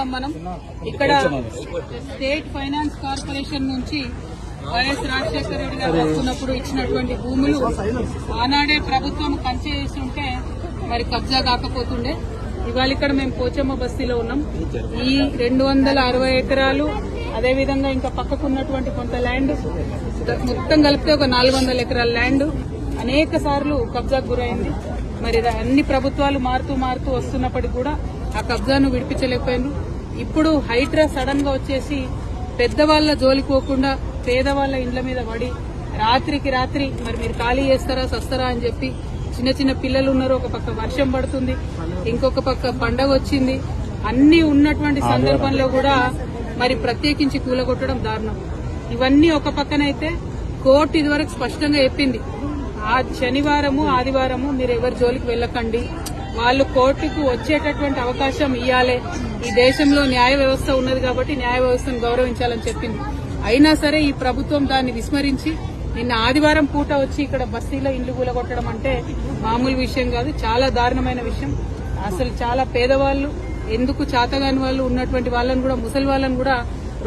ఉన్నాం మనం. ఇక్కడ స్టేట్ ఫైనాన్స్ కార్పొరేషన్ నుంచి వైఎస్ రాజశేఖర రెడ్డి గారు వస్తున్నప్పుడు ఇచ్చినటువంటి భూములు ఆనాడే ప్రభుత్వం కంచె చేస్తుంటే మరి కబ్జా కాకపోతుండే. ఇవాళ ఇక్కడ మేము పోచమ్మ బస్తీలో ఉన్నాం. ఈ రెండు వందల అరవై ఎకరాలు అదేవిధంగా ఇంకా పక్కకు ఉన్నటువంటి కొంత ల్యాండ్ మొత్తం కలిపితే ఒక నాలుగు వందల ఎకరాల ల్యాండ్ అనేక సార్లు కబ్జాకు గురైంది. మరి అన్ని ప్రభుత్వాలు మారుతూ మారుతూ వస్తున్నప్పటికీ కూడా ఆ కబ్జాను విడిపించలేకపోయినారు. ఇప్పుడు హైడ్రా సడన్గా వచ్చేసి పెద్దవాళ్ళ జోలికి పోకుండా పేదవాళ్ళ ఇండ్ల మీద పడి రాత్రికి రాత్రి మరి మీరు ఖాళీ చేస్తారా సస్తారా అని చెప్పి చిన్న చిన్న పిల్లలు ఉన్నారు. ఒక పక్క వర్షం పడుతుంది ఇంకొక పక్క పండగ వచ్చింది. అన్ని ఉన్నటువంటి సందర్భంలో కూడా మరి ప్రత్యేకించి కూలగొట్టడం దారుణం. ఇవన్నీ ఒక పక్కనైతే కోర్టు ఇదివరకు స్పష్టంగా చెప్పింది. ఆ శనివారము ఆదివారము మీరు ఎవరి జోలికి వెళ్ళకండి. వాళ్ళు కోర్టుకు వచ్చేటటువంటి అవకాశం ఇవ్వాలి ఈ దేశంలో న్యాయ వ్యవస్థ ఉన్నది కాబట్టి న్యాయ వ్యవస్థను గౌరవించాలని చెప్పింది. అయినా సరే ఈ ప్రభుత్వం దాన్ని విస్మరించి నిన్న ఆదివారం పూట వచ్చి ఇక్కడ బస్తీలో ఇండ్లు కూలగొట్టడం అంటే మామూలు విషయం కాదు చాలా దారుణమైన విషయం. అసలు చాలా పేదవాళ్ళు ఎందుకు చాతగాని వాళ్ళు ఉన్నటువంటి వాళ్ళని కూడా ముసలి వాళ్ళని కూడా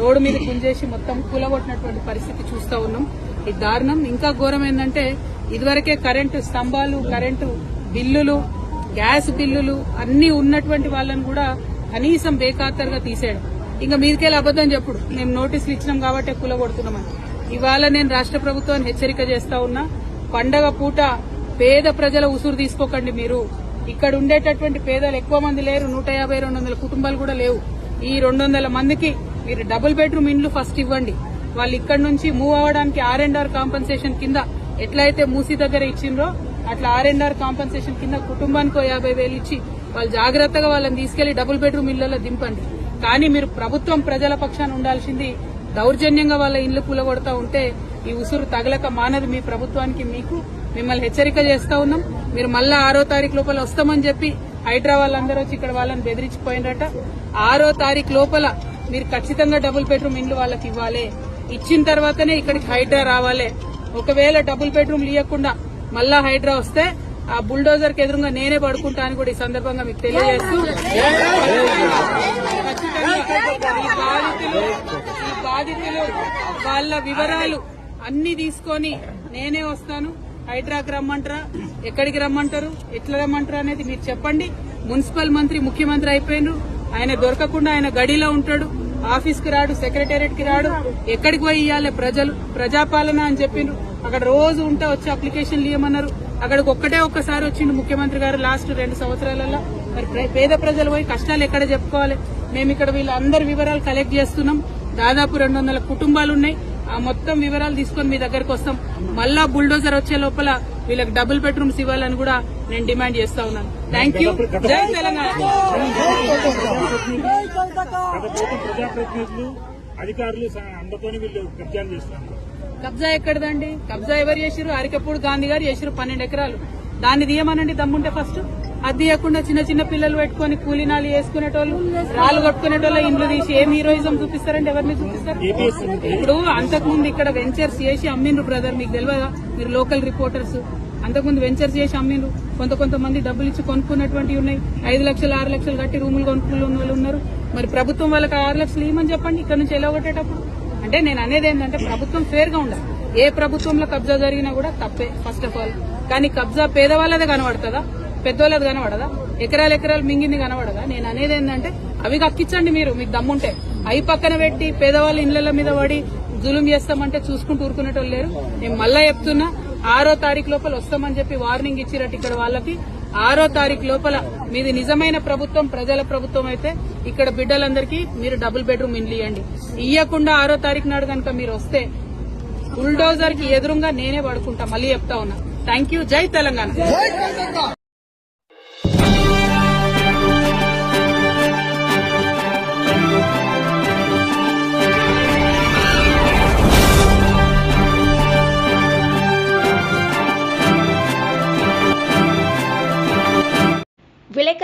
రోడ్డు మీద కుంజేసి మొత్తం కూలగొట్టినటువంటి పరిస్థితి చూస్తూ ఉన్నాం. ఈ దారుణం. ఇంకా ఘోరం ఏంటంటే ఇదివరకే కరెంటు స్తంభాలు కరెంటు బిల్లులు గ్యాస్ బిల్లులు అన్ని ఉన్నటువంటి వాళ్ళని కూడా కనీసం బేఖాతరుగా తీసేయడం. ఇంకా మీరికెళ్ళి అబద్దం చెప్పుడు. మేము నోటీసులు ఇచ్చినాం కాబట్టి కూలగొడుతున్నామని. ఇవాళ నేను రాష్ట్ర ప్రభుత్వాన్ని హెచ్చరిక చేస్తా ఉన్నా పండగ పూట పేద ప్రజల ఉసురు తీసుకోకండి మీరు. ఇక్కడ ఉండేటటువంటి పేదలు ఎక్కువ మంది లేరు నూట యాభై రెండు వందల కుటుంబాలు కూడా లేవు. ఈ రెండు వందల మందికి మీరు డబుల్ బెడ్రూమ్ ఇండ్లు ఫస్ట్ ఇవ్వండి. వాళ్ళు ఇక్కడ నుంచి మూవ్ అవ్వడానికి ఆర్ అండ్ ఆర్ కాంపన్సేషన్ కింద ఎట్లయితే మూసీ దగ్గర ఇచ్చిండ్రో అట్లా ఆర్ఎన్ఆర్ కాంపెన్సేషన్ కాంపన్సేషన్ కింద కుటుంబానికి యాభై వేలు ఇచ్చి వాళ్ళు జాగ్రత్తగా వాళ్ళని తీసుకెళ్ళి డబుల్ బెడ్రూమ్ ఇళ్ళలో దింపండి. కానీ మీరు ప్రభుత్వం ప్రజల పక్షాన ఉండాల్సింది దౌర్జన్యంగా వాళ్ళ ఇండ్లు కూలగొడతా ఉంటే ఈ ఉసురు తగలక మానదు మీ ప్రభుత్వానికి మీకు. మిమ్మల్ని హెచ్చరిక చేస్తా ఉన్నాం. మీరు మళ్ళా ఆరో తారీఖు లోపల వస్తామని చెప్పి హైడ్రా వాళ్ళందరూ వచ్చి ఇక్కడ వాళ్ళని బెదిరించిపోయినట ఆరో తారీఖు లోపల మీరు ఖచ్చితంగా డబుల్ బెడ్రూమ్ ఇండ్లు వాళ్ళకి ఇవ్వాలి. ఇచ్చిన తర్వాతనే ఇక్కడికి హైడ్రా రావాలి. ఒకవేళ డబుల్ బెడ్రూమ్ ఇవ్వకుండా మళ్ళా హైడ్రా వస్తే ఆ బుల్డోజర్కి ఎదురుగా నేనే పడుకుంటా అని కూడా ఈ సందర్భంగా మీకు తెలియజేస్తూ ఈ బాధితులు వాళ్ళ వివరాలు అన్ని తీసుకొని నేనే వస్తాను. హైడ్రాకి రమ్మంటారా? ఎక్కడికి రమ్మంటారు? ఎట్లా రమ్మంటారు అనేది మీరు చెప్పండి. మున్సిపల్ మంత్రి ముఖ్యమంత్రి అయిపోయినారు. ఆయన దొరకకుండా ఆయన గడిలో ఉంటాడు. ఆఫీస్కి రాడు సెక్రటేరియట్కి రాడు. ఎక్కడికి పోయి ఇవ్వాలి ప్రజలు? ప్రజాపాలన అని చెప్పిండ్రు అక్కడ రోజు ఉంటే వచ్చి అప్లికేషన్లు ఇవ్వమన్నారు అక్కడికి ఒక్కటే ఒక్కసారి వచ్చిండు ముఖ్యమంత్రి గారు లాస్ట్ రెండు సంవత్సరాలలో మరి ప్ర- పేద ప్రజలు పోయి కష్టాలు ఎక్కడ చెప్పుకోవాలి? మేము ఇక్కడ వీళ్ళందరి వివరాలు కలెక్ట్ చేస్తున్నాం. దాదాపు రెండు వందల కుటుంబాలు ఉన్నాయి. ఆ మొత్తం వివరాలు తీసుకొని మీ దగ్గరకు వస్తాం. మళ్ళా బుల్డోజర్ వచ్చే లోపల వీళ్ళకి డబుల్ బెడ్రూమ్స్ ఇవ్వాలని కూడా నేను డిమాండ్ చేస్తా ఉన్నాను. Thank you Jai Telangana. అధికారులు స- వీళ్ళు కబ్జాలు చేస్తున్నారు. కబ్జా ఎక్కడదండి? కబ్జా ఎవరు చేసిరు అరికపూడి గాంధీ గారు చేసిరు పన్నెండు ఎకరాలు. దాన్ని తీయమనండి దమ్ముంటే ఫస్ట్. అది తీయకుండా చిన్న చిన్న పిల్లలు పెట్టుకొని కూలీనాలు వేసుకునేటోళ్ళు రాళ్ళు కొట్టుకునేటోళ్ళ ఇండ్లు తీసి ఏం హీరోయిజం చూపిస్తారండి? ఎవరిని చూపిస్తారు? ఇప్పుడు అంతకుముందు ఇక్కడ వెంచర్స్ చేసి అమ్మిండ్రు బ్రదర్ మీకు తెలియదా? మీరు లోకల్ రిపోర్టర్స్. అంతకుముందు వెంచర్స్ చేసి అమ్మిండ్రు. కొంత కొంతమంది డబ్బులు ఇచ్చి కొనుక్కున్నటువంటివి ఉన్నాయి. ఐదు లక్షలు ఆరు లక్షలు కట్టి రూములు కొనుక్కున్న వాళ్ళు ఉన్నారు. మరి ప్రభుత్వం వాళ్ళకి ఆరు లక్షలు ఇవ్వమని చెప్పండి. ఇక్కడ నుంచి ఎలా కొట్టేటప్పుడు? అంటే నేను అనేది ఏంటంటే ప్రభుత్వం ఫేర్గా ఉండాలి. ఏ ప్రభుత్వంలో కబ్జా జరిగినా కూడా తప్పే ఫస్ట్ ఆఫ్ ఆల్ కానీ కబ్జా పేదవాళ్ళదే కనబడుతుందా? పెద్దోళ్ళది కనబడదా? ఎకరాలు ఎకరాలు మింగింది కనబడదా? నేను అనేది ఏంటంటే అవి కక్కించండి మీరు మీకు దమ్ముంటే. అవి పక్కన పెట్టి పేదవాళ్ళ ఇళ్ళ మీద పడి జులుం చేస్తామంటే చూసుకుంటూ ఊరుకునేటోళ్ళు లేరు. నేను మళ్ళా చెప్తున్నా ఆరో తారీఖు లోపల వస్తామని చెప్పి వార్నింగ్ ఇచ్చిరట్టు ఇక్కడ వాళ్ళకి. ఆరో తారీఖు లోపల మీది నిజమైన ప్రభుత్వం ప్రజల ప్రభుత్వం అయితే ఇక్కడ బిడ్డలందరికీ మీరు డబుల్ బెడ్రూమ్ ఇండ్లు ఇవ్వండి ఇయ్యకుండా ఆరో తారీఖు నాడు కనుక మీరు వస్తే బుల్డోజర్కి ఎదురుగా నేనే పడుకుంటా మళ్ళీ చెప్తా ఉన్నా. Thank you. జై తెలంగాణ.